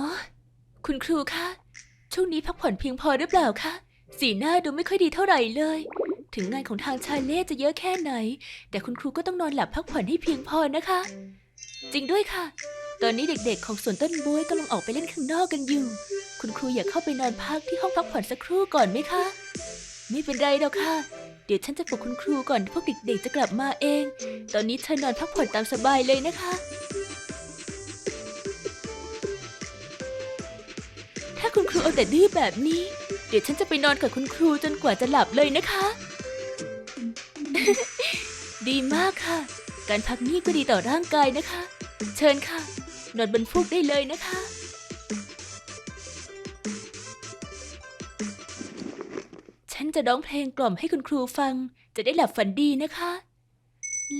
อ๋อคุณครูคะ ช่วงนี้พักผ่อนเพียงพอหรือเปล่าคะ สีหน้าดูไม่ค่อยดีเท่าไหร่เลย ถึงงานของทางชายเล่จะเยอะแค่ไหน แต่คุณครูก็ต้องนอนหลับพักผ่อนให้เพียงพอนะคะ จริงด้วยค่ะ ตอนนี้เด็กๆ ของสวนต้นบวยกำลังออกไปเล่นข้างนอกกันอยู่ คุณครูอยากเข้าไปนอนพักที่ห้องพักผ่อนสักครู่ก่อนไหมคะ ไม่เป็นไรหรอกค่ะ เดี๋ยวฉันจะปลุกคุณครูก่อนพวกเด็กๆ จะกลับมาเอง ตอนนี้เธอนอนพักผ่อนตามสบายเลยนะคะ คุณครูเอาแต่ดื้อแบบนี้ เดี๋ยวฉันจะไปนอนกับคุณครูจนกว่าจะหลับเลยนะคะ ดีมากค่ะ การพักนี่ก็ดีต่อร่างกายนะคะ เชิญค่ะ นอนบนฟูกได้เลยนะคะฉันจะร้องเพลงกล่อมให้คุณครูฟัง จะได้หลับฝันดีนะคะ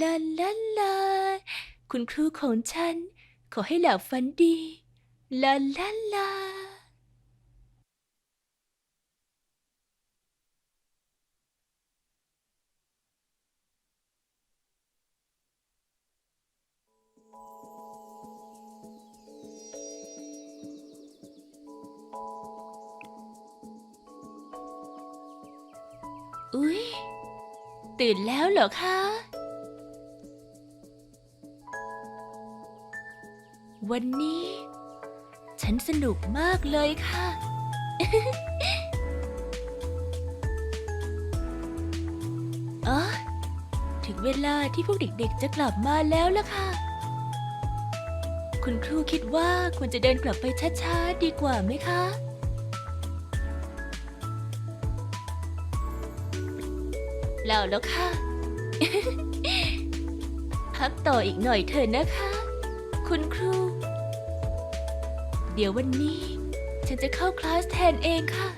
ลาลาลาคุณครูของฉัน ขอให้หลับฝันดีลาลาลา อุ๊ย ตื่นแล้วเหรอคะ วันนี้ ฉันสนุกมากเลยค่ะ อ๋อ ถึงเวลาที่พวกเด็กๆจะกลับมาแล้วล่ะค่ะ คุณครูคิดว่าควรจะเดินกลับไปช้าๆ ดีกว่าไหมคะ เปล่าแล้วค่ะ พักต่ออีกหน่อยเถอะนะคะ คุณครู เดี๋ยววันนี้ ฉันจะเข้าคลาสแทนเองค่ะ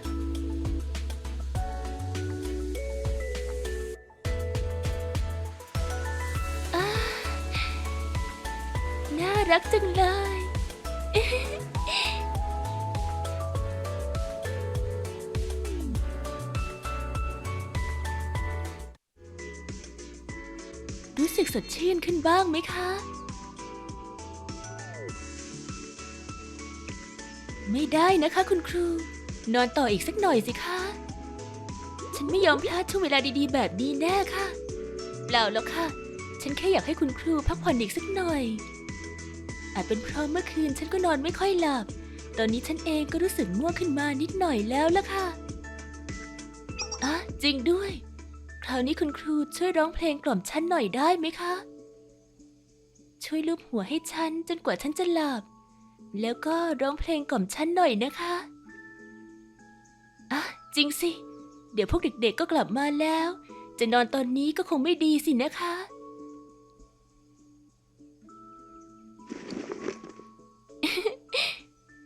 น่ารักจังเลย รู้สึกสดชื่นขึ้นบ้างไหมคะ ไม่ได้นะคะคุณครู นอนต่ออีกสักหน่อยสิคะ ฉันไม่ยอมพลาดช่วงเวลาดีๆ แบบนี้แน่ค่ะ เปล่าแล้วค่ะ ฉันแค่อยากให้คุณครูพักผ่อนอีกสักหน่อย อาจเป็นเพราะเมื่อคืนฉันก็นอนไม่ค่อยหลับ ตอนนี้ฉันเองก็รู้สึกง่วงขึ้นมานิดหน่อยแล้วล่ะค่ะ อะ จริงด้วย คราวนี้คุณครูช่วยร้องเพลงกล่อมฉันหน่อยได้ไหมคะ ช่วยลูบหัวให้ฉันจนกว่าฉันจะหลับ แล้วก็ร้องเพลงกล่อมฉันหน่อยนะคะอะจริงสิ เดี๋ยวพวกเด็กๆก็กลับมาแล้ว จะนอนตอนนี้ก็คงไม่ดีสินะคะ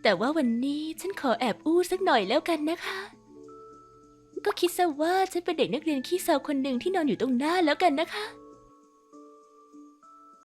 แต่ว่าวันนี้ฉันขอแอบอู้สักหน่อยแล้วกันนะคะ ก็คิดซะว่าฉันเป็นเด็กนักเรียนขี้เซาคนหนึ่งที่นอนอยู่ตรงหน้าแล้วกันนะคะ